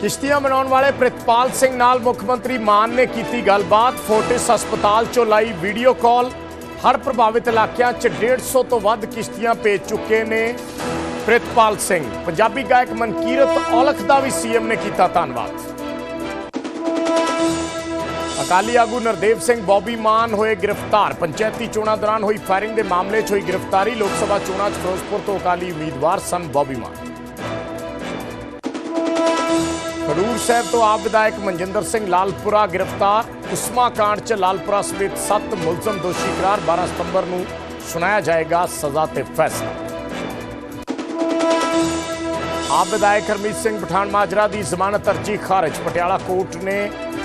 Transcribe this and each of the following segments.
ਕਿਸ਼ਤੀਆਂ ਬਣਾਉਣ ਵਾਲੇ ਪ੍ਰਿਤਪਾਲ ਸਿੰਘ ਨਾਲ ਮੁੱਖ ਮੰਤਰੀ ਮਾਨ ਨੇ ਕੀਤੀ ਗੱਲਬਾਤ। ਫੋਰਟਿਸ ਹਸਪਤਾਲ ਚੋਂ ਲਾਈ ਵੀਡੀਓ ਕਾਲ। ਹਰ ਪ੍ਰਭਾਵਿਤ ਇਲਾਕਿਆਂ 'ਚ 150 ਤੋਂ ਵੱਧ ਕਿਸ਼ਤੀਆਂ ਭੇਜ ਚੁੱਕੇ ਨੇ ਪ੍ਰਿਤਪਾਲ ਸਿੰਘ। ਪੰਜਾਬੀ ਗਾਇਕ ਮਨਕੀਰਤ ਔਲਖ ਦਾ ਵੀ ਸੀਐਮ ਨੇ ਕੀਤਾ ਧੰਨਵਾਦ। ਅਕਾਲੀ ਆਗੂ ਨਰਦੇਵ ਸਿੰਘ ਬੌਬੀ ਮਾਨ ਹੋਏ ਗ੍ਰਿਫਤਾਰ। ਪੰਚਾਇਤੀ ਚੋਣਾਂ ਦੌਰਾਨ ਹੋਈ ਫਾਇਰਿੰਗ ਦੇ ਮਾਮਲੇ 'ਚ ਹੋਈ ਗ੍ਰਿਫਤਾਰੀ। ਲੋਕ ਸਭਾ ਚੋਣਾਂ 'ਚ ਫਿਰੋਜ਼ਪੁਰ ਤੋਂ ਅਕਾਲੀ ਉਮੀਦਵਾਰ ਸਨ ਬੌਬੀ ਮਾਨ। ਖਡੂਰ ਸਾਹਿਬ ਤੋਂ ਆਪ ਵਿਧਾਇਕ ਮਨਜਿੰਦਰ ਸਿੰਘ ਲਾਲਪੁਰਾ ਗ੍ਰਿਫਤਾਰ, ਉਸਮਾ ਕਾਂਡ 'ਚ ਲਾਲਪੁਰਾ ਸਮੇਤ 7 ਮੁਲਜ਼ਮ ਦੋਸ਼ੀ ਕਰਾਰ 12 ਸਤੰਬਰ ਨੂੰ ਸੁਣਾਇਆ ਜਾਏਗਾ ਸਜ਼ਾ ਤੇ ਫੈਸਲਾ। ਆਪ ਵਿਧਾਇਕ ਹਰਮੀਤ ਸਿੰਘ ਪਠਾਨ ਮਾਜਰਾ ਦੀ ਜ਼ਮਾਨਤ ਅਰਜੀ ਖਾਰਜ, ਪਟਿਆਲਾ ਕੋਰਟ ਨੇ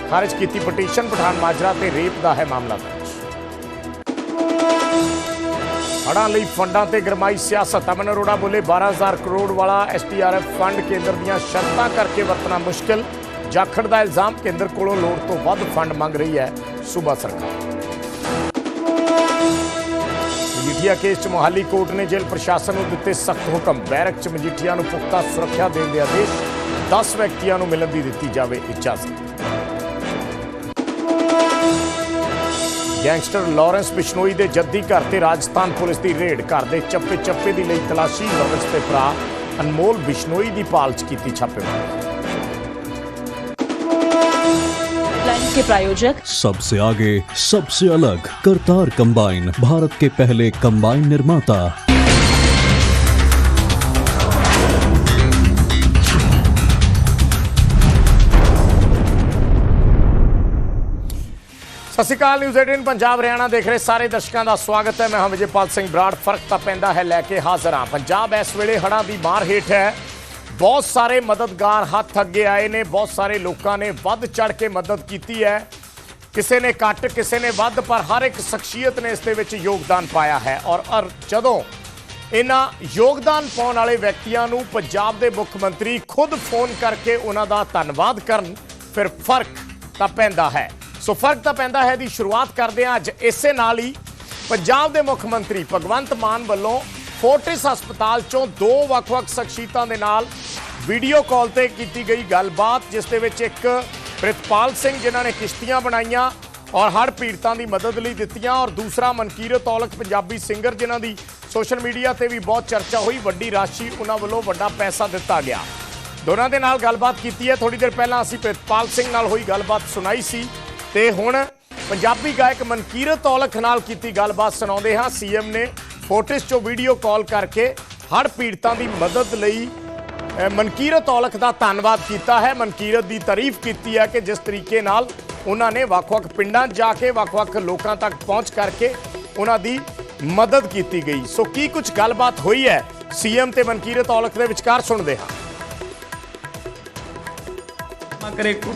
ਖਾਰਜ ਕੀਤੀ ਪਟੀਸ਼ਨ, ਪਠਾਨ ਮਾਜਰਾ ਤੇ ਰੇਪ ਦਾ ਹੈ ਮਾਮਲਾ ਦਰਜ ਹੜ੍ਹਾਂ ਲਈ ਫੰਡਾਂ ਤੇ ਗਰਮਾਈ ਸਿਆਸਤ। ਅਮਨ ਅਰੋੜਾ ਬੋਲੇ 12000 ਕਰੋੜ ਵਾਲਾ ਐਸਟੀਆਰਐਫ ਫੰਡ ਕੇਂਦਰ ਦੀਆਂ ਸ਼ਰਤਾਂ ਕਰਕੇ ਵਰਤਣਾ ਮੁਸ਼ਕਲ। ਜਾਖੜ ਦਾ ਇਲਜ਼ਾਮ ਕੇਂਦਰ ਕੋਲੋਂ ਲੋੜ ਤੋਂ ਵੱਧ ਫੰਡ ਮੰਗ ਰਹੀ ਹੈ ਸੂਬਾ ਸਰਕਾਰ। ਮਜੀਠੀਆ ਕੇਸ 'ਚ ਮੋਹਾਲੀ ਕੋਰਟ ਨੇ ਜੇਲ੍ਹ ਪ੍ਰਸ਼ਾਸਨ ਨੂੰ ਦਿੱਤੇ ਸਖਤ ਹੁਕਮ। ਬੈਰਕ 'ਚ ਮਜੀਠੀਆ ਨੂੰ ਪੁਖਤਾ ਸੁਰੱਖਿਆ ਦੇਣ ਦੇ ਆਦੇਸ਼। 10 ਵਿਅਕਤੀਆਂ ਨੂੰ ਮਿਲਣ ਦੀ ਦਿੱਤੀ ਜਾਵੇ ਇਜਾਜ਼ਤ। ਗੈਂਗਸਟਰ ਲਾਰੈਂਸ ਬਿਸ਼ਨੋਈ ਦੇ ਜੱਦੀ ਘਰ ਤੇ ਰਾਜਸਥਾਨ ਪੁਲਿਸ ਦੀ ਰੇਡ ਘਰ ਦੇ ਚੱਪੇ ਚੱਪੇ ਦੀ ਲਈ ਤਲਾਸ਼ੀ ਲਾਰੈਂਸ ਦੇ ਭਰਾ ਅਨਮੋਲ ਬਿਸ਼ਨੋਈ ਦੀ ਭਾਲ 'ਚ ਕੀਤੀ ਛਾਪੇਮਾਰੀ लाइन के प्रायोजक सबसे आगे सबसे अलग करतार कंबाइन भारत के पहले कंबाइन निर्माता ਸਤਿ ਸ਼੍ਰੀ ਅਕਾਲ ਨਿਊਜ਼ 18 ਪੰਜਾਬ, ਹਰਿਆਣਾ ਦੇਖ ਰਹੇ ਸਾਰੇ ਦਰਸ਼ਕਾਂ ਦਾ ਸਵਾਗਤ ਹੈ। ਮੈਂ ਹਾਂ ਵਿਜੇਪਾਲ ਸਿੰਘ ਬਰਾੜ, ਫ਼ਰਕ ਤਾਂ ਪੈਂਦਾ ਹੈ, ਲੈ ਕੇ ਹਾਜ਼ਰ ਹਾਂ। ਪੰਜਾਬ ਇਸ ਵੇਲੇ ਹੜ੍ਹਾਂ ਦੀ ਮਾਰ ਹੇਠ ਹੈ। ਬਹੁਤ ਸਾਰੇ ਮਦਦਗਾਰ ਹੱਥ ਅੱਗੇ ਆਏ ਨੇ, ਬਹੁਤ ਸਾਰੇ ਲੋਕਾਂ ਨੇ ਵੱਧ ਚੜ ਕੇ ਮਦਦ ਕੀਤੀ ਹੈ। ਕਿਸੇ ਨੇ ਘੱਟ, ਕਿਸੇ ਨੇ ਵੱਧ, ਪਰ ਹਰ ਇੱਕ ਸ਼ਖਸੀਅਤ ਨੇ ਇਸ ਦੇ ਵਿੱਚ ਯੋਗਦਾਨ ਪਾਇਆ ਹੈ। ਔਰ ਜਦੋਂ ਇਹਨਾਂ ਯੋਗਦਾਨ ਪਾਉਣ ਵਾਲੇ ਵਿਅਕਤੀਆਂ ਨੂੰ ਪੰਜਾਬ ਦੇ ਮੁੱਖ ਮੰਤਰੀ ਖੁਦ ਫੋਨ ਕਰਕੇ ਉਹਨਾਂ ਦਾ ਧੰਨਵਾਦ ਕਰਨ, ਫਿਰ ਫ਼ਰਕ ਤਾਂ ਪੈਂਦਾ ਹੈ। ਸੋ ਫ਼ਰਕ ਤਾਂ ਪੈਂਦਾ ਹੈ ਦੀ ਸ਼ੁਰੂਆਤ ਕਰਦੇ ਹਾਂ ਅੱਜ ਇਸੇ ਨਾਲ ਹੀ ਪੰਜਾਬ ਦੇ ਮੁੱਖ ਮੰਤਰੀ ਭਗਵੰਤ ਮਾਨ ਵੱਲੋਂ ਫੋਰਟਿਸ ਹਸਪਤਾਲ ਚੋਂ ਦੋ ਵੱਖ-ਵੱਖ ਸ਼ਖਸੀਅਤਾਂ ਦੇ ਨਾਲ ਵੀਡੀਓ ਕਾਲ ਤੇ ਕੀਤੀ ਗਈ ਗੱਲਬਾਤ, ਜਿਸ ਦੇ ਵਿੱਚ ਇੱਕ ਪ੍ਰਿਤਪਾਲ ਸਿੰਘ ਜਿਨ੍ਹਾਂ ਨੇ ਕਿਸ਼ਤੀਆਂ ਬਣਾਈਆਂ ਔਰ ਹੜ੍ਹ ਪੀੜਤਾਂ ਦੀ ਮਦਦ ਲਈ ਦਿੱਤੀਆਂ ਔਰ ਦੂਸਰਾ ਮਨਕੀਰਤ ਔਲਖ ਪੰਜਾਬੀ ਸਿੰਗਰ ਜਿਨ੍ਹਾਂ ਦੀ ਸੋਸ਼ਲ ਮੀਡੀਆ ਤੇ ਵੀ ਬਹੁਤ ਚਰਚਾ ਹੋਈ, ਵੱਡੀ ਰਾਸ਼ੀ ਉਹਨਾਂ ਵੱਲੋਂ ਵੱਡਾ ਪੈਸਾ ਦਿੱਤਾ ਗਿਆ। ਦੋਨਾਂ ਦੇ ਨਾਲ ਗੱਲਬਾਤ ਕੀਤੀ ਹੈ। ਥੋੜੀ ਦੇਰ ਪਹਿਲਾਂ ਅਸੀਂ ਪ੍ਰਿਤਪਾਲ ਸਿੰਘ ਨਾਲ ਹੋਈ ਗੱਲਬਾਤ ਸੁਣਾਈ ਸੀ। ਤੇ ਹੁਣ ਪੰਜਾਬੀ ਗਾਇਕ ਮਨਕੀਰਤ ਔਲਖ ਨਾਲ ਕੀਤੀ ਗੱਲਬਾਤ ਸੁਣਾਉਂਦੇ ਹਾਂ। ਸੀਐਮ ਨੇ ਫੋਟਿਸ ਚੋਂ ਵੀਡੀਓ ਕਾਲ ਕਰਕੇ ਹੜ੍ਹ ਪੀੜਤਾਂ ਦੀ ਮਦਦ ਲਈ ਮਨਕੀਰਤ ਔਲਖ ਦਾ ਧੰਨਵਾਦ ਕੀਤਾ ਹੈ। ਮਨਕੀਰਤ ਦੀ ਤਾਰੀਫ ਕੀਤੀ ਹੈ ਕਿ ਜਿਸ ਤਰੀਕੇ ਨਾਲ ਉਹਨਾਂ ਨੇ ਵੱਖ-ਵੱਖ ਪਿੰਡਾਂ 'ਚ ਜਾ ਕੇ ਵੱਖ-ਵੱਖ ਲੋਕਾਂ ਤੱਕ ਪਹੁੰਚ ਕਰਕੇ ਉਹਨਾਂ ਦੀ ਮਦਦ ਕੀਤੀ ਗਈ। ਸੋ ਕੀ ਕੁਝ ਗੱਲਬਾਤ ਹੋਈ ਹੈ? ਸੀਐਮ ਤੇ ਮਨਕੀਰਤ ਔਲਖ ਦੇ ਵਿਚਕਾਰ ਸੁਣਦੇ ਹਾਂ। ਮਾ ਕੋ-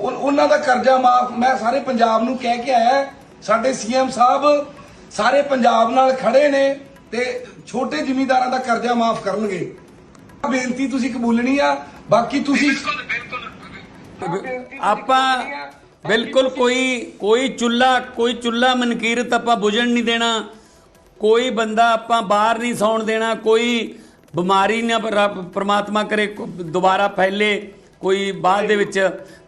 ਉਹਨਾਂ ਦਾ ਕਰਜ਼ਾ ਮਾਫ ਮੈਂ ਸਾਰੇ ਪੰਜਾਬ ਨੂੰ ਕਹਿ ਕੇ ਆਇਆ। ਸਾਡੇ ਸੀਐਮ ਸਾਹਿਬ ਸਾਰੇ ਪੰਜਾਬ ਨਾਲ ਖੜੇ ਨੇ ਤੇ ਛੋਟੇ ਜ਼ਿਮੀਂਦਾਰਾਂ ਦਾ ਕਰਜ਼ਾ ਮਾਫ ਕਰਨਗੇ। ਬੇਨਤੀ ਤੁਸੀਂ ਕਬੂਲਣੀ ਆ ਬਾਕੀ ਤੁਸੀਂ ਆਪਾਂ ਬਿਲਕੁਲ ਕੋਈ ਕੋਈ ਚੁੱਲਾ ਕੋਈ ਚੁੱਲਾ ਮਨਕੀਰਤ ਆਪਾਂ ਬੁਝਣ ਨਹੀਂ ਦੇਣਾ। ਕੋਈ ਬੰਦਾ ਆਪਾਂ ਬਾਹਰ ਨਹੀਂ ਸੌਣ ਦੇਣਾ। ਕੋਈ ਬਿਮਾਰੀ ਨਾ ਪ੍ਰਮਾਤਮਾ ਕਰੇ ਦੁਬਾਰਾ ਫੈਲੇ। ਕੋਈ ਬਾਅਦ ਦੇ ਵਿੱਚ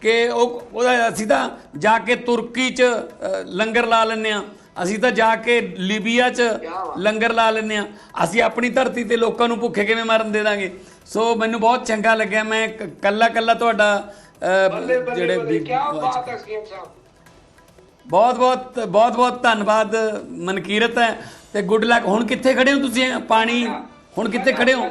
ਕਿ ਉਹ ਉਹਦਾ ਅਸੀਂ ਤਾਂ ਜਾ ਕੇ ਤੁਰਕੀ 'ਚ ਲੰਗਰ ਲਾ ਲੈਂਦੇ ਆ ਅਸੀਂ ਤਾਂ ਜਾ ਕੇ ਲੀਬੀਆ 'ਚ ਲੰਗਰ ਲਾ ਲੈਂਦੇ ਆ ਅਸੀਂ ਆਪਣੀ ਧਰਤੀ ਤੇ ਲੋਕਾਂ ਨੂੰ ਭੁੱਖੇ ਕਿਵੇਂ ਮਰਨ ਦੇ ਦਾਂਗੇ? ਸੋ ਮੈਨੂੰ ਬਹੁਤ ਚੰਗਾ ਲੱਗਿਆ। ਮੈਂ ਕ- ਕੱਲਾ ਕੱਲਾ ਤੁਹਾਡਾ ਜਿਹੜੇ ਵੀ- ਬਹੁਤ ਬਹੁਤ ਬਹੁਤ ਬਹੁਤ ਧੰਨਵਾਦ ਮਨਕੀਰਤ ਹੈ। ਤੇ ਗੁੱਡ ਲੱਕ। ਹੁਣ ਕਿੱਥੇ ਖੜੇ ਹੋ ਤੁਸੀਂ? ਪਾਣੀ? ਹੁਣ ਕਿੱਥੇ ਖੜੇ ਹੋ?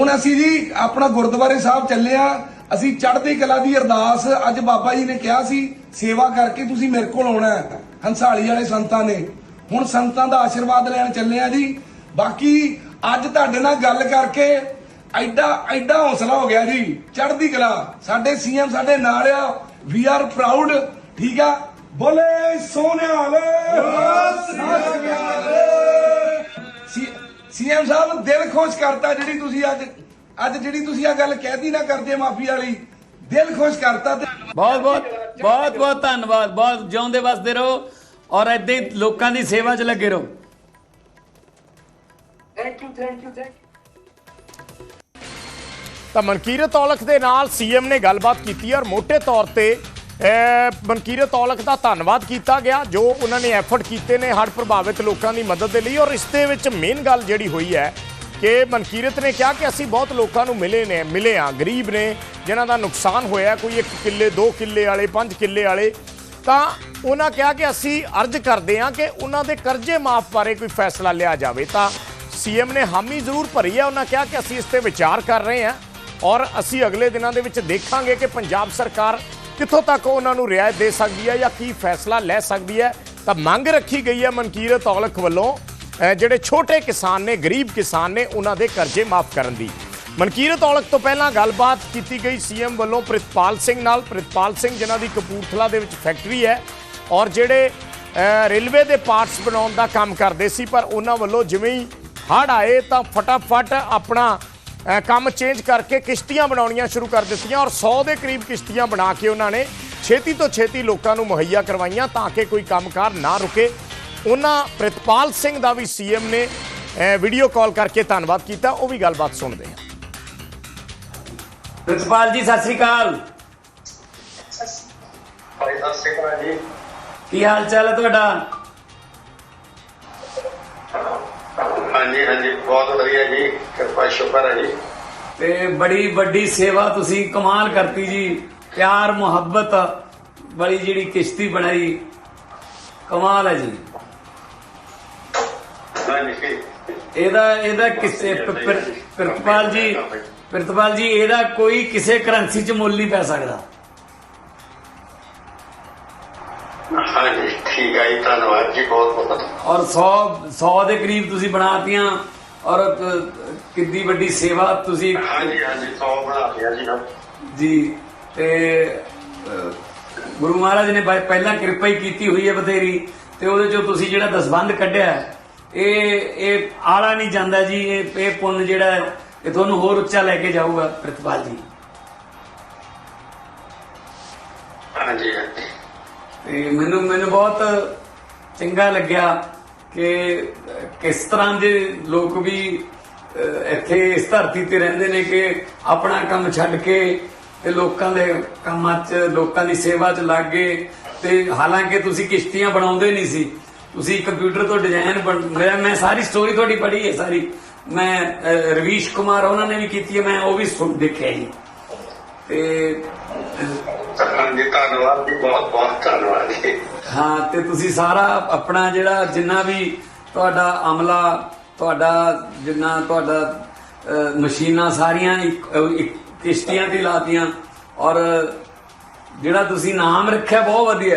ਹੁਣ ਅਸੀਂ ਜੀ ਆਪਣਾ ਗੁਰਦੁਆਰੇ ਸਾਹਿਬ ਚੱਲੇ ਆ ਅਸੀਂ ਚੜ੍ਹਦੀ ਕਲਾ ਦੀ ਅਰਦਾਸ ਅੱਜ ਬਾਬਾ ਜੀ ਨੇ ਕਿਹਾ ਸੀ ਸੇਵਾ ਕਰਕੇ ਤੁਸੀਂ ਮੇਰੇ ਕੋਲ ਆਉਣਾ ਹੈ। ਹੰਸਾਲੀ ਵਾਲੇ ਸੰਤਾਂ ਨੇ। ਹੁਣ ਸੰਤਾਂ ਦਾ ਆਸ਼ੀਰਵਾਦ ਲੈਣ ਚੱਲੇ ਆ ਜੀ। ਬਾਕੀ ਅੱਜ ਤੁਹਾਡੇ ਨਾਲ ਗੱਲ ਕਰਕੇ ਐਡਾ ਐਡਾ ਹੌਸਲਾ ਹੋ ਗਿਆ ਜੀ। ਚੜ੍ਹਦੀ ਕਲਾ ਸਾਡੇ ਸੀਐਮ ਸਾਡੇ ਨਾਲ ਆ। ਵੀ ਆਰ ਪ੍ਰਾਊਡ ਠੀਕ ਆ? ਬੋਲੇ ਸੋਨਿਆਲ ਸੀਐਮ ਸਾਹਿਬ ਦਿਲ ਖੁਸ਼ ਕਰਤਾ ਜਿਹੜੀ ਤੁਸੀਂ ਅੱਜ ਅੱਜ ਜਿਹੜੀ ਤੁਸੀਂ ਆ ਗੱਲ ਕਹਿਤੀ ਨਾ ਕਰਦੇ ਮਾਫੀ ਵਾਲੀ ਦਿਲ ਖੁਸ਼ ਕਰਤਾ ਤੇ ਬਹੁਤ ਬਹੁਤ ਬਹੁਤ ਬਹੁਤ ਧੰਨਵਾਦ। ਬਹੁਤ ਜਿਉਂਦੇ ਵਸਦੇ ਰਹੋ ਔਰ ਏਦਾਂ ਹੀ ਲੋਕਾਂ ਦੀ ਸੇਵਾ 'ਚ ਲੱਗੇ ਰਹੋ। ਤਾਂ ਮਨਕੀਰਤ ਔਲਖ ਦੇ ਨਾਲ ਸੀਐਮ ਨੇ ਗੱਲਬਾਤ ਕੀਤੀ ਔਰ ਮੋٹے ਤੌਰ ਤੇ ਅਹ, ਮਨਕੀਰਤ ਔਲਖ ਦਾ ਧੰਨਵਾਦ ਕੀਤਾ ਗਿਆ ਜੋ ਉਹਨਾਂ ਨੇ ਐਫਰਟ ਕੀਤੇ ਨੇ ਹੜ੍ਹ ਪ੍ਰਭਾਵਿਤ ਲੋਕਾਂ ਦੀ ਮਦਦ ਦੇ ਲਈ ਔਰ ਇਸ ਦੇ ਵਿੱਚ ਮੇਨ ਗੱਲ ਜਿਹੜੀ ਹੋਈ ਹੈ ਕਿ ਮਨਕੀਰਤ ਨੇ ਕਿਹਾ ਕਿ ਅਸੀਂ ਬਹੁਤ ਲੋਕਾਂ ਨੂੰ ਮਿਲੇ ਨੇ, ਮਿਲੇ ਆ ਗਰੀਬ ਨੇ, ਜਿਨ੍ਹਾਂ ਦਾ ਨੁਕਸਾਨ ਹੋਇਆ ਕੋਈ 1 ਕਿੱਲੇ 2 ਕਿੱਲੇ ਵਾਲੇ 5 ਕਿੱਲੇ ਵਾਲੇ। ਤਾਂ ਉਹਨਾਂ ਕਿਹਾ ਕਿ ਅਸੀਂ ਅਰਜ਼ ਕਰਦੇ ਹਾਂ ਕਿ ਉਹਨਾਂ ਦੇ ਕਰਜ਼ੇ ਮਾਫ ਬਾਰੇ ਕੋਈ ਫੈਸਲਾ ਲਿਆ ਜਾਵੇ। ਤਾਂ ਸੀਐਮ ਨੇ ਹਾਮੀ ਜ਼ਰੂਰ ਭਰੀ ਹੈ। ਉਹਨਾਂ ਕਿਹਾ ਕਿ ਅਸੀਂ ਇਸ ਤੇ ਵਿਚਾਰ ਕਰ ਰਹੇ ਹਾਂ ਔਰ ਅਸੀਂ ਅਗਲੇ ਦਿਨਾਂ ਦੇ ਵਿੱਚ ਦੇਖਾਂਗੇ ਕਿ ਪੰਜਾਬ ਸਰਕਾਰ ਕਿੱਥੋਂ ਤੱਕ ਉਹਨਾਂ ਨੂੰ ਰਿਆਇਤ ਦੇ ਸਕਦੀ ਹੈ ਜਾਂ ਕੀ ਫੈਸਲਾ ਲੈ ਸਕਦੀ ਹੈ। ਤਾਂ ਮੰਗ ਰੱਖੀ ਗਈ ਹੈ ਮਨਕੀਰਤ ਔਲਖ ਵੱਲੋਂ। ਜਿਹੜੇ ਛੋਟੇ ਕਿਸਾਨ ਨੇ, ਗਰੀਬ ਕਿਸਾਨ ਨੇ, ਉਹਨਾਂ ਦੇ ਕਰਜ਼ੇ ਮਾਫ ਕਰਨ ਦੀ। ਮਨਕੀਰਤ ਔਲਖ ਤੋਂ ਪਹਿਲਾਂ ਗੱਲਬਾਤ ਕੀਤੀ ਗਈ ਸੀਐਮ ਵੱਲੋਂ ਪ੍ਰਿਤਪਾਲ ਸਿੰਘ ਨਾਲ। ਪ੍ਰਿਤਪਾਲ ਸਿੰਘ, ਜਿਨ੍ਹਾਂ ਦੀ ਕਪੂਰਥਲਾ ਦੇ ਵਿੱਚ ਫੈਕਟਰੀ ਹੈ ਔਰ ਜਿਹੜੇ ਰੇਲਵੇ ਦੇ ਪਾਰਟਸ ਬਣਾਉਣ ਦਾ ਕੰਮ ਕਰਦੇ ਸੀ, ਪਰ ਉਹਨਾਂ ਵੱਲੋਂ ਜਿਵੇਂ ਹੀ ਹੜ੍ਹ ਆਏ ਤਾਂ ਫਟਾਫਟ ਆਪਣਾ ਕੰਮ ਚੇਂਜ ਕਰਕੇ ਕਿਸ਼ਤੀਆਂ ਬਣਾਉਣੀਆਂ ਸ਼ੁਰੂ ਕਰ ਦਿੱਤੀਆਂ ਔਰ 100 ਦੇ ਕਰੀਬ ਕਿਸ਼ਤੀਆਂ ਬਣਾ ਕੇ ਉਹਨਾਂ ਨੇ ਛੇਤੀ ਤੋਂ ਛੇਤੀ ਲੋਕਾਂ ਨੂੰ ਮੁਹੱਈਆ ਕਰਵਾਈਆਂ ਤਾਂ ਕਿ ਕੋਈ ਕੰਮਕਾਰ ਨਾ ਰੁਕੇ। ਉਹਨਾਂ ਪ੍ਰਿਤਪਾਲ ਸਿੰਘ ਦਾ ਵੀ ਸੀਐਮ ਨੇ ਵੀਡੀਓ ਕਾਲ ਕਰਕੇ ਧੰਨਵਾਦ ਕੀਤਾ ਉਹ ਵੀ ਗੱਲਬਾਤ ਸੁਣਦੇ ਹਾਂ। ਪ੍ਰਿਤਪਾਲ ਜੀ ਸਤਿ ਸ੍ਰੀ ਅਕਾਲ। ਭਾਈ ਸਤਿ ਸ਼੍ਰੀ ਅਕਾਲ ਜੀ। ਕੀ ਹਾਲ ਚਾਲ ਹੈ ਤੁਹਾਡਾ? ਹਾਂਜੀ ਹਾਂਜੀ ਬਹੁਤ ਵਧੀਆ ਜੀ ਕਿਰਪਾ ਸ਼ੁਕਰ ਹੈ ਜੀ। ਤੇ ਬੜੀ ਵੱਡੀ ਸੇਵਾ ਤੁਸੀਂ ਕਮਾਲ ਕਰਤੀ ਜੀ ਪਿਆਰ ਮੁਹੱਬਤ ਵਾਲੀ ਜਿਹੜੀ ਕਿਸ਼ਤੀ ਬਣਾਈ ਕਮਾਲ ਹੈ ਜੀ। ਇਹਦਾ ਇਹਦਾ ਕਿਸੇ ਪ੍ਰਿਤਪਾਲ ਜੀ ਪ੍ਰਿਤਪਾਲ ਜੀ ਇਹਦਾ ਕੋਈ ਕਿਸੇ ਕਰੰਸੀ 'ਚ ਮੁੱਲ ਨਹੀਂ ਪੈ ਸਕਦਾ। ਹਾਂਜੀ ਠੀਕ ਹੈ ਜੀ ਧੰਨਵਾਦ ਜੀ ਬਹੁਤ ਬਹੁਤ ਔਰ 100 100 ਦੇ ਕਰੀਬ ਤੁਸੀਂ ਬਣਾਤੀਆਂ ਔਰ ਕਿੰਨੀ ਵੱਡੀ ਸੇਵਾ ਤੁਸੀਂ ਹਾਂਜੀ ਹਾਂਜੀ 100 ਬਣਾ ਦਿਆ ਜੀ ਜੀ ਤੇ ਗੁਰੂ ਮਹਾਰਾਜ ਨੇ ਪਹਿਲਾਂ ਕਿਰਪਾ ਹੀ ਕੀਤੀ ਹੋਈ ਹੈ ਬਥੇਰੀ ਤੇ ਉਹਦੇ ਚੋਂ ਤੁਸੀਂ ਜਿਹੜਾ ਦਸਬੰਧ ਕੱਢਿਆ ਇਹ ਇਹ ਆਲਾ ਨਹੀਂ ਜਾਂਦਾ ਜੀ ਇਹ ਇਹ ਪੁੰਨ ਜਿਹੜਾ ਇਹ ਤੁਹਾਨੂੰ ਹੋਰ ਉੱਚਾ ਲੈ ਕੇ ਜਾਊਗਾ ਪ੍ਰਿਤਪਾਲ ਜੀ। ਹਾਂਜੀ ਤੇ ਮੈਨੂੰ ਮੈਨੂੰ ਬਹੁਤ ਚੰਗਾ ਲੱਗਿਆ ਕਿ ਕਿਸ ਤਰ੍ਹਾਂ ਦੇ ਲੋਕ ਵੀ ਇੱਥੇ ਇਸ ਧਰਤੀ ਤੇ ਰਹਿੰਦੇ ਨੇ ਕਿ ਆਪਣਾ ਕੰਮ ਛੱਡ ਕੇ ਤੇ ਲੋਕਾਂ ਦੇ ਕੰਮਾਂ 'ਚ ਲੋਕਾਂ ਦੀ ਸੇਵਾ 'ਚ ਲੱਗ ਗਏ। ਤੇ ਹਾਲਾਂਕਿ ਤੁਸੀਂ ਕਿਸ਼ਤੀਆਂ ਬਣਾਉਂਦੇ ਨਹੀਂ ਸੀ। ਤੁਸੀਂ ਕੰਪਿਊਟਰ ਤੋਂ ਡਿਜ਼ਾਈਨ ਬਣ ਮੈਂ ਮੈਂ ਸਾਰੀ ਸਟੋਰੀ ਤੁਹਾਡੀ ਪੜ੍ਹੀ ਹੈ ਸਾਰੀ। ਮੈਂ ਰਵੀਸ਼ ਕੁਮਾਰ ਉਹਨਾਂ ਨੇ ਵੀ ਕੀਤੀ ਹੈ ਮੈਂ ਉਹ ਵੀ ਸੁਣ ਦੇਖਿਆ ਜੀ। ਤੇ ਅ, ਹਾਂਜੀ ਧੰਨਵਾਦ ਜੀ ਬਹੁਤ ਬਹੁਤ ਧੰਨਵਾਦ ਜੀ। ਹਾਂ ਤੇ ਤੁਸੀਂ ਸਾਰਾ ਆਪਣਾ ਜਿਹੜਾ ਜਿੰਨਾ ਵੀ ਤੁਹਾਡਾ ਅਮਲਾ ਤੁਹਾਡਾ ਜਿੰਨਾ ਤੁਹਾਡਾ ਮਸ਼ੀਨਾਂ ਸਾਰੀਆਂ ਇੱਕ ਕਿਸ਼ਤੀਆਂ ਤੇ ਲਾਤੀਆਂ ਔਰ ਜਿਹੜਾ ਤੁਸੀਂ ਨਾਮ ਰੱਖਿਆ ਬਹੁਤ ਵਧੀਆ।